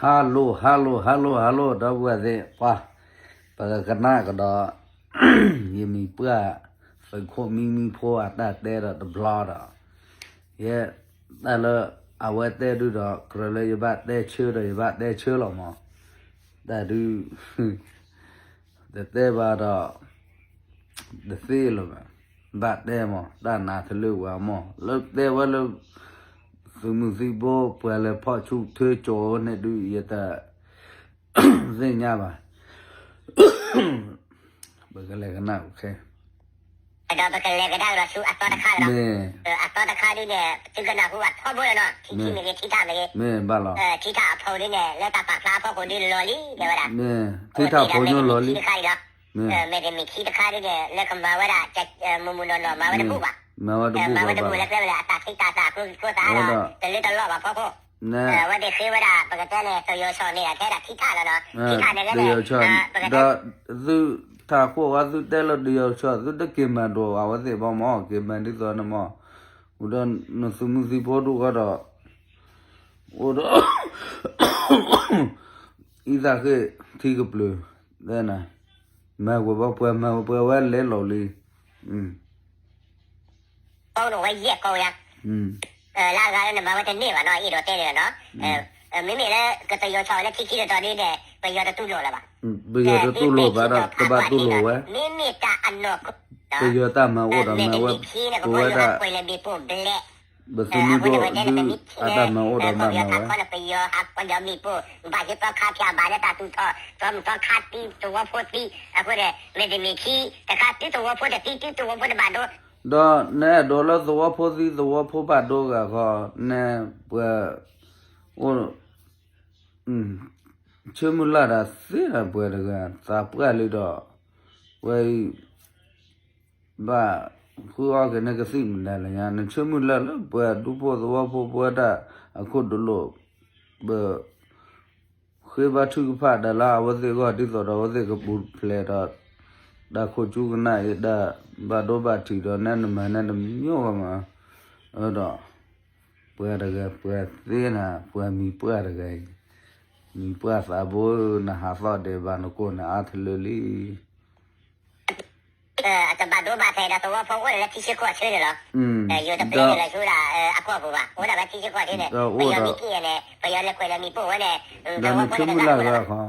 ဟာလိုဟာလိုဟာလိုဟာလိုတော့ဘွားသေးပါပကကနာကတော့ယမီပွားဖခုမီမီဖိုအတာတဲတော့ဘလာတော့ရဲ့ဒါလအဝဲတဲဒူတော့ကရလေရဘတဲချွတော့ရဘတဲချွလောမဒါဒူတဲ့တဲပါတော့ คืมึงซีโบเปล่าเลยพ่อชูเธอโจในดูยาตาเส้นยาบ่ะเบิกันเลยกันนะโอเคดาวตะกันเลยก็ได้เราชูอัตตะข้าเราเอออัตตะข้านี่เนี่ยจึงกันนะหัวพ่อบุญเนาะที่ที่มีที่ท่าเลยเนี่ยบ้าหรอเออที่ท่าพ่อนี่เนี่ยแล้วตาปากลาพ่อคนนี้ลอลี่เดี๋ยวละเนี่ยที่ท่าพ่อนี่ลอลี่ที่ใครเนาะเออไม่ได้มีที่ตะข้าเนี่ยแล้วคำว่าว่าจะมุมมุนนอนมาว่าจะพูดว่า မဝတကူမဝတကူလက်လက်လာတာခိတာတာကိုကိုတာလာတလေတလောပါပေါ့ပေါ့နော်ဝတ်ဒီခေဝရာပကတဲ့လေဆိုရောချောနေတာခဲ့တာခိတာလာတော့ခိတာနေလည်းဒါသူတာခိုဝသူတဲလို့ဒီရောချောသူတကေမန်တော့ဝတ်သေးပေါ့မောကေမန်ဒီတော့နမောဥဒန်နသူမှုစီဖို့တော့ကတော့ဥဒဤသာခေသီကပလူဒဲနာမဝဘပွဲမဝပွဲဝဲလဲလို့လီอืม ပေါင်းတော့ဝဲရက်ကောရอืมအဲလာကားလည်းမဝတ်တဲ့နေ့ပါနော်အဲ့တော့တဲတယ်နော်အဲမိမိလည်းကတရောချောင်းလည်းခိခိတော်လေးနဲ့ပယောတူလို့လာပါဘယ်ရတူလို့ဘာတော့တပတ်တူလို့ဝဲမိမိတာအနောကဘယ်ရတာမဝတော့မဝဲဖြင်းနဲ့ကိုဝဲယ်တာကကိုယ်လည်းပြီးပို့ဘလက်ဘစုမီတော့ဒီအတမဝတော့မမဝဲခေါ်ပယောအကွန်ယမီပို့ဘာကျတော့ခါပြဘာနဲ့တာတူတော့တော့တော့ခါတီတော့ဖို့တီအခုလည်းမေဒီမီခီတခါတီတော့ဖို့တီတီတော့ဖို့ဘာတော့ တော့နဲဒေါ်လာသောဖို့စီသောဖို့ပါတော့ကခေါ်နဲပွဲဟိုอืมချမလာတာစေရပွဲတကသာပွဲလေးတော့ဝဲဘာခုအကနေကစီမလာလညာနချမလာလပွဲဒူဖို့သောဖို့ပွဲတာအခုဒလို့ဘခေဘထုကဖဒလာဝစေကတိတော်ဝစေကပူဖလေတော့ဒါခုကျူကနာရဒါ ဘာတော့ဘာတီတော့နဲ့နမနဲ့မြို့ကမှာအဲ့တော့ပွဲတကပွဲသေးနာပွဲမီပွဲတကမီပွဲသာဘောနာဟာဖတ်တယ်ဘာနကိုနာအထလလီအဲအတဘာတော့ဘာထဲတော့ဖို့ကိုလည်းတိရှိခွတ်ချေတယ်လားอืมအဲယူတဲ့ပြည်လည်းရှိတာအကွက်ဘူးပါဟိုကပဲတိရှိခွတ်ချေတယ်ဘယ်လိုကိရလဲဘယ်လိုခွဲလဲမိပို့နဲ့ဒါနဲ့ချမလာကခေါ်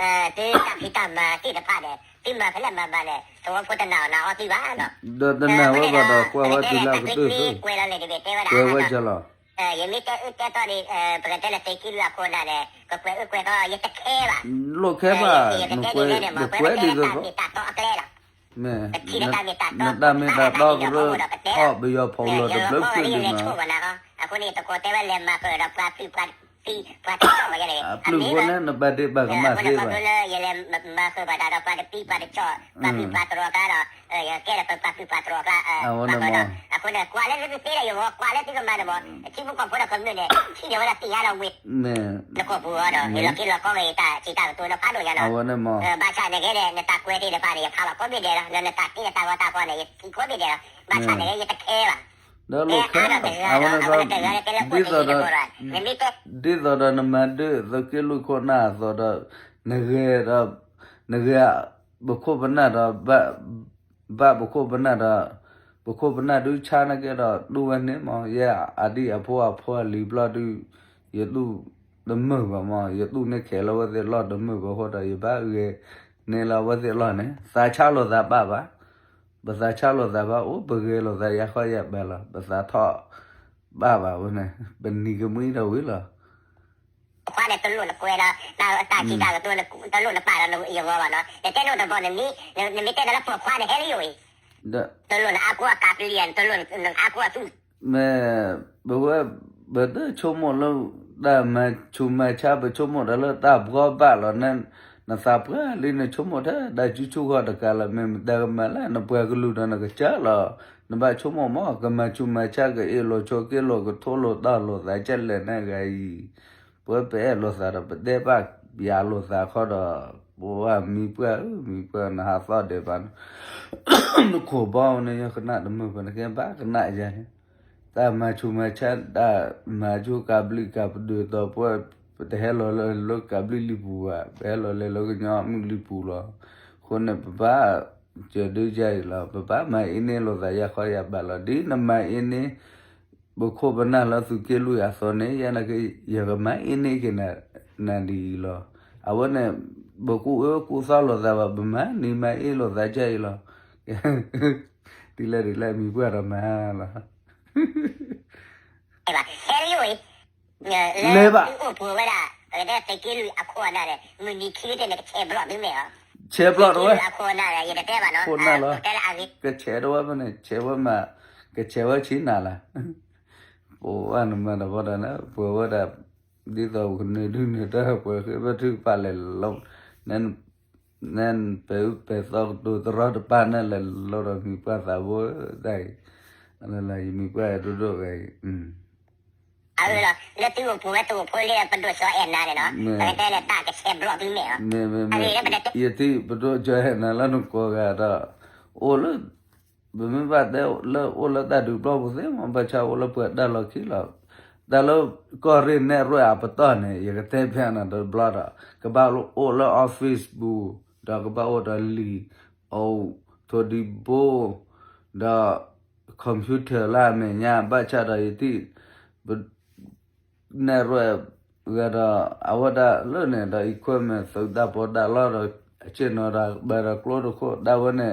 အဲဒီကဖိတမတိတဖတ်တယ် ဒီမှာဖလက်မပါနဲ့တော့ဖို့တနာနာအတိပါနော်ဒါတနာဝကတော့ကွာဝတိလာကတူဆိုကွဲလာလေဒီတေဝရာကွာဝကြလားအဲယမိတဲ့ဥတက်တော်ဒီအဲပကတဲ့လက်တေကီလာခေါ်လာတယ်ကွဲကွဲတော့ရတဲ့ခဲပါ lo que va no puede no puede digo တာတော့အကလဲလား me na da me da do ro ho be yo pho lo de block ဒီ de နေ့ ma ချိုးပါလားအခုနေတော့ကိုတဲဝဲလက်မှာကတော့ပလာပီပလာပီပလာတော့ မရလေ a plu ko na na ba de ba ka ma se ba ရလေမဆိုပါတော့ပလာပီပလာချောပလာပီပလာတော့ကတော့အဲကဲရပလာပီပလာတော့ကအခုနေကွာလည်းဒီသေးရရောကွာလည်းဒီကမှတော့အချိမကပေါ်တော့ကနေချိရဝလာတီရတော့ဝေး me လကောဘူးတော့ဒီလိုကိလကောမေတာချိတာတော့ဖားလို့ရ a တော့ wa na mo ဘာချနေကြတဲ့နေတာကွဲတဲ့ပါရီဖားပါကောပြတယ်လားနေတာတိ တာဝတာကောနေဒီကောပြတယ်လားဘာချနေရတဲ့ခဲပါ da lo ka a wa na ba di so da di so da na ma de so ke lu ko na so da na ge da na ge ba ko ba na da ba ba ba ko ba na da ba ko ba na du cha na ke da du wa ne mo ya a di a pho a pho li bla du ye du ဒမဘာမရတူနေခဲလောဝဲလောဒမဘဟောတာရပါရေနေလောဝဲလောနေစာချလောသာပါပါဘာသာချလောသာပါအိုဘဂေလောသာရခွာရဘဲလာဘာသာထောပါပါဝနေဘယ်နီကမွေးတော့ဝေးလားခွာတဲ့တလို့ကွဲတာနာအတာချိတာတော့တလို့ပါတော့ရောပါနော်တဲ့လို့တော့နေမိနေမိတဲ့လည်းပေါ်ခွာတဲ့ဟဲလီယိုဒါတလို့အကွာကပလီယန်တလို့အကွာသူမဲဘဝဘဒချုံမလောဒါမချုံမချဘချုံမဒါလတာဘောပါလောနန်နသာပရလင်းချုံမဒါဒါချူချူခတကလာမဲဒါမလာနပွဲကလူဒနကချလာနဘချုံမမကမချုံမချကအေလိုချိုကေလိုကထိုလိုတာလိုဒါချက်လက်နေဂိုင်ပွဲပဲ လိုစားတော့တဲ့ပါပြာလိုစားခေါ်တော့ဘောမီပွဲမီပွဲနာဟာဖတ်တယ်ပါနကိုဘောင်းနေရခဏတမဘနကဘာကနာကြတယ်တာမချူမချတ်တာမချူကပလီကပဒူတော့ပွဲ te hello lo lo kabli li pu wa hello le lo nya mu li pu lo khone ba je du jai lo ba ma ine lo da ya kho ya ba lo di na ma ine bo kho bana la su ke lu ya so ne ya na ke ya ga ma ine ke na na di lo a wo ne bo ku e ku sa lo da ba ba ma ni ma e lo da jai lo di la di la mi bua ra ma la 哎 Never. Che blood rồi. Phun nào rồi. Cái che đó mà này, che mà cái che chín nào là. Bố ăn mà nó bắt đầu nó, bố bắt đầu đi tàu này đi này ta học cái bắt thứ ba là lâu nên nên phải phải tàu đồ tàu đó ba nên là lâu rồi mình qua tàu đây nên là mình qua đồ đồ cái. အဲ့လိုလက်တူကိုပွဲတူပွဲလေးပတ်တော့ဆောအဲ့နားလေနော်ဒါကလည်းတာကချက်ဘလော့ပြီးမယ်နော်အဲ့ဒီလည်းပတ်တော့ယတိပတ်တော့ကျဲနာလာနကောကတော့အိုလို့ဘမပတ်တဲ့လောအိုလတတူဘလော့ဘူးစမဘချာအိုလပွဲတက်လောက်ခီလောက်ဒါလို့ကော်ရီနဲ့ရွာပတော့နေရတဲ့ပြန်တော့ဘလာတာကဘာလို့အိုလအော့ဖစ်ဘူးဒါကဘာအော်ဒါလီအိုထိုဒီဘိုဒါကွန်ပျူတာလာမညာဘချာရတိ နေရဝရအဝဒလွနေတော့ equipment သုဒ္ဓပေါ်တာလာတော့အချင်းတော့ဘာကလိုတော့ကိုဒါဝနေ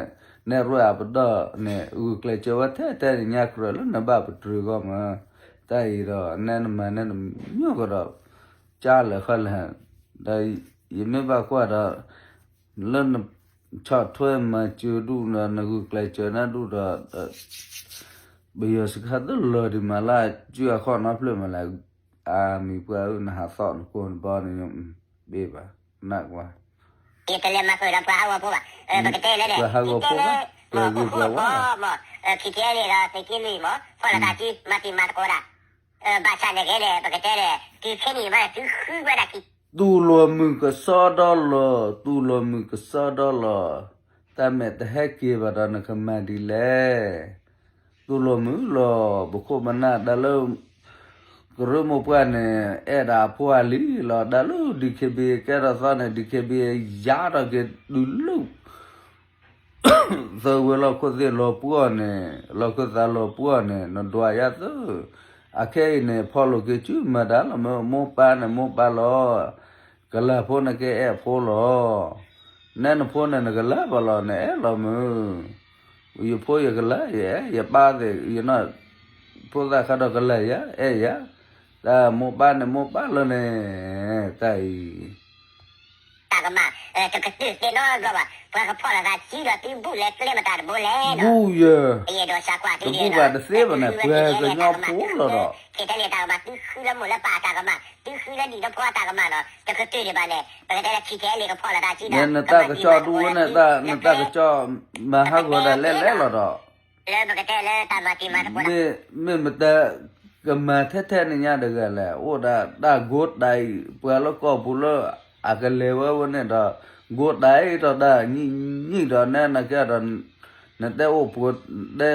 နေရအပဒါနေဥကလေချဝတ်တဲ့ညကရလို့နဘပထရကမတိုင်တော့အနန်မနန်မြို့ကတော့ကြားလခလဟန်ဒါယမဘကွာတော့လွန်ချော့ထွဲမကျူဒူနာငုကလေချနာဒူတော့ဘယစခတ်လော်ဒီမလာကျွာခေါ်နာဖလမလာ a mi pua un ha son kun bon yum beba nak wa ki tele ma ko ran pa hawa po ba. Eh, mm. Ba ke tele de. Hawa po ba? ko yu pua wa? mo. Eh, ki tele ra te ki mi mo. Fa la mm. ki ma ti ma ko ra. Eh, ba cha ne ke le ba ke tele ki ke ni ma tu hu ba da ki. Tu lo mu ko so do lo tu lo mu ko so do lo. Ta me te he ki ba da na ka ma di le. Tu lo mu lo bu ko ma na da lo. Kurumu pwane era puali lo dalu dikebi kera sana dikebi yara ke dulu. So we lo kuzi lo puane lo kuza lo puane no dua ya so. Ake ne polo ke chu madala mo mo pa ne mo pa lo. Kala pona ke e polo. Nen pona ne kala pa lo ne e lo mo. Uyu po ya kala ya ya pa de you know. Pula kada kala ya e ya. da mo pa ne mo pa lo ne tai 大个嘛，呃，这个对对那个吧，不然个跑了他几个对不来，这么大的不来呢。 bu ye 也都傻瓜对的。不管的谁吧呢不然个尿扑了咯。给他来大个嘛，对黑了没了八大个嘛，对黑了你的跑大个嘛呢，这个对的吧呢？不给他去天那个跑了他几个。 ne na ta ka cha du ne ta na ta ka cha ma ha go da le le lo do 来不给他来大嘛地嘛的过来。 me me ma ta Ka ma the the ne nya de ga le o da da go dai pu lo ko bu lo a ka le wa wo ne da go dai da da ni ni da ne na ka da na te o pu de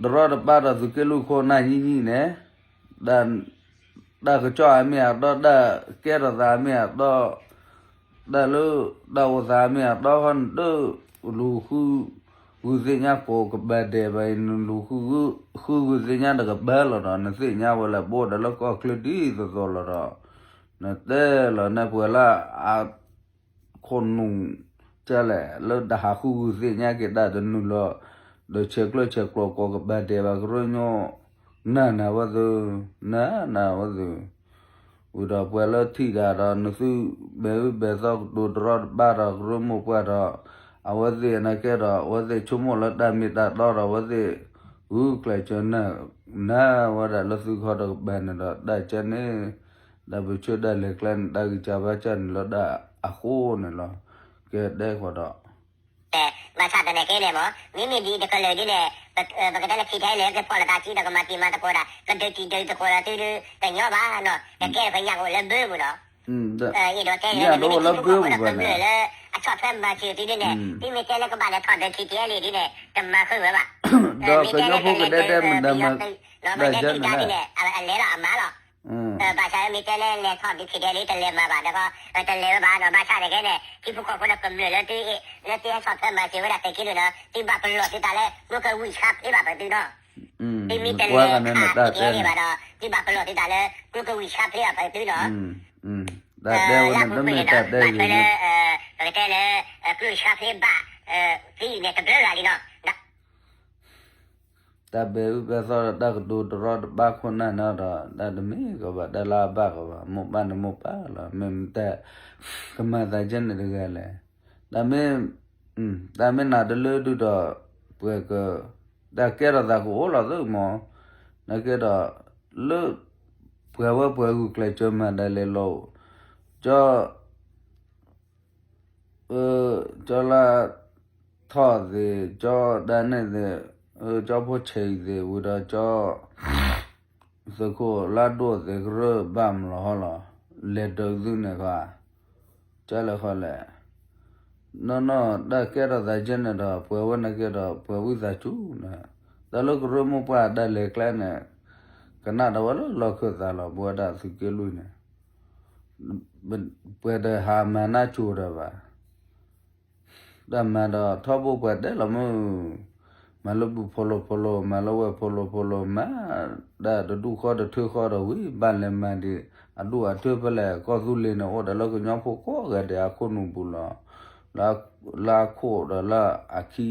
da ro da ba da zu ke lu ko na ni ni ne da da ka cha me da da ke da da me da da lu da wo da me da han de lu khu ဝူစညာပေါ်ကဘတဲ့ဘိုင်လူခု ခုဝူစညာတကဘဲလောတော့နစိညာဝလာဘောဒလကောကလဒီသောသောလောတော့နတဲလောနပွေလာအာခွန်နုံကျလဲလောဒဟာခုဝူစညာကေဒါဒနုလောဒချက်လောချက်လောကောကဘတဲ့ဘကရညောနာနာဝဒနာနာဝ အဝဇိနကေရဝဇိချုမလတမိတတော်ရဝဇိဥကလချနနာဝရလသုခတော်ဘန်တော်ဒါချနေဒါဘချဒလကလန်ဒါကြဘချန်လဒအခုနလကဲဒဲခတော်မဆာတနေကလေးမမိမိဒီတကလေးဒီလေဘကတလေးခိတိုင်းလေကပေါ်လာချီတကမတီမတကိုရာကဒတီဒဲတကိုရာတူတူတညောပါနော်တကယ်ဖယာကိုလည်းဘေးဘူးနော် အဲ့တော့လည်းပြောပါမယ်အချောဖဲမချီဒီနဲ့ဒီမီတဲလကဘာလဲထောက်တဲ့ချီတဲလေးဒီနဲ့တမခွေပါတော့ဆရာဖို့ကတဲ့တဲ့မန္တမဒါကြမ်းနဲ့အလဲတော့အမားတော့ဘာသာမီတဲလေးလဲထောက်ဒီချီတဲလေးတလဲမှာပါတော့တလဲပါတော့ဘာသာတကယ်နဲ့ဒီဖုကဖုကကမြလဲဒီလက်တဲဆော့ဖဲမချီဝရတဲ့ကီလိုနော်ဒီဘာပလို့ဒီတလဲဘုကဝီချပ်ပြပါပဲဒီတော့ဒီမီတဲလေးဟာဒီပါတော့ဒီဘာပလို့ဒီတလဲဘုကဝီချပ်ပြပါပဲဒီတော့ امم بعدها ولا نضمن بعدها يعني مثلا كل شهر يبع في نتبرر علينا tabe ube sora dak du drod ba kuna na ra da de mi ko ba da la ba ko ba mo ba na mo pa la mem ta kama da jen de ga le da me um da me na de lu du da pwe ko da ke ra da ko la du mo na ke da lu ดลาบาก็บามุปานมุปาละเมมแต่กมตาเจนเดกะเลยตาเมอืมตาเมนาดเลดูดอเปก็ตาแกรตาโกโลดมอนะแกดอเลเปวะเปกูเคลจมาดเลโลจอเออจอลาทอดจอดานะเ เออจอพ่อเชยเดวดาจอสะโคลาโดเดกรบัมลอฮลอเลดดุเนกา ကနတော်လောလောခသလောဘောဒစုကလူနေဘယ်တဲ့ဟာမနာချူရပါဒါမှတော့ထောဖို့ပဲတဲ့လမ malobu polo polo malawe polo polo ma da do du kho da thu kho da wi ban le man di adu a thu pele ko su le no da lo ko nyam pho ko ga de a ko nu bu la la la kho da la a ki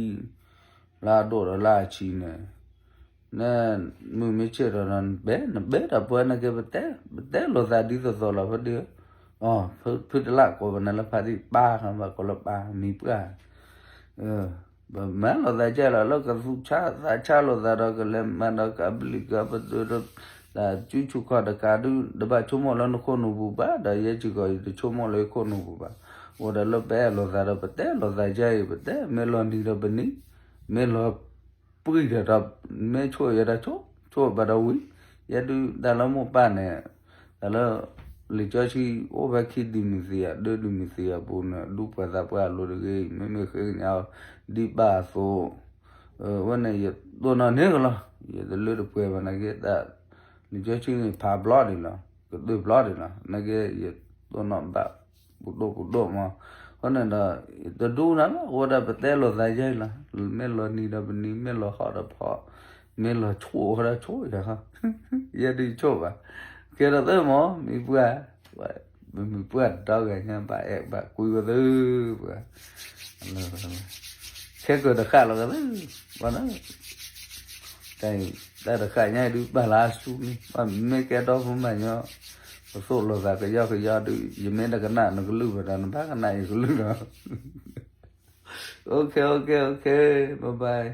la do da la chi ne na mu mi che ro ran be na be ra po na ke bete bete lo sa di so so la po di oh phu de la ko na la pha di ba ha ma ko la ba mi pra ờ ba ma lo da che la lo ka fu cha sa cha lo da ra ke le ma na ka bli ka ba do ro da chu chu ka da ka du da ba chu mo la no ko nu bu ba da ye chi ko di chu mo le ko nu bu ba wo da lo be lo da ra bete lo da che bete me lo ni ro bni me lo ပွိရတာမဲချိုရတာချိုချိုဘဒဝီရတူဒလမပနဲ့ဒလလေချရှိဩဘခိဒီမီစီယဒဒူမီစီယပုန်ဒူပဇပွာလိုရေမမေခေညာဒီပါဆိုဝနဲ့ရဒနနေကလားရဒလူရပွဲဘနာကေဒါလေချရှိဖာဘလော့ဒီလားဒူဘလော့ဒီလားနကေရဒနဘဘုဒ္ဓဘုဒ္ဓမ do bu do ma hona da the do na la wo da pa te lo da je la me lo ni da ni me lo ha da pha me lo chu ha da chu ya ha ye di chu ba ke da te mo mi bu a ba mi bu a da ga nya ba e ba ku ba de ba ke ko da kha lo ga ba na တိုင်ဒါတခါညိုက်ดูဘာလာစုနီမမေကတော်ဖ မညောဆိုလောကကရောက်ရတူယမင်းတကနာနကလူဗဒန်ဘာကနာယကလူတော့ Okay okay okay bye bye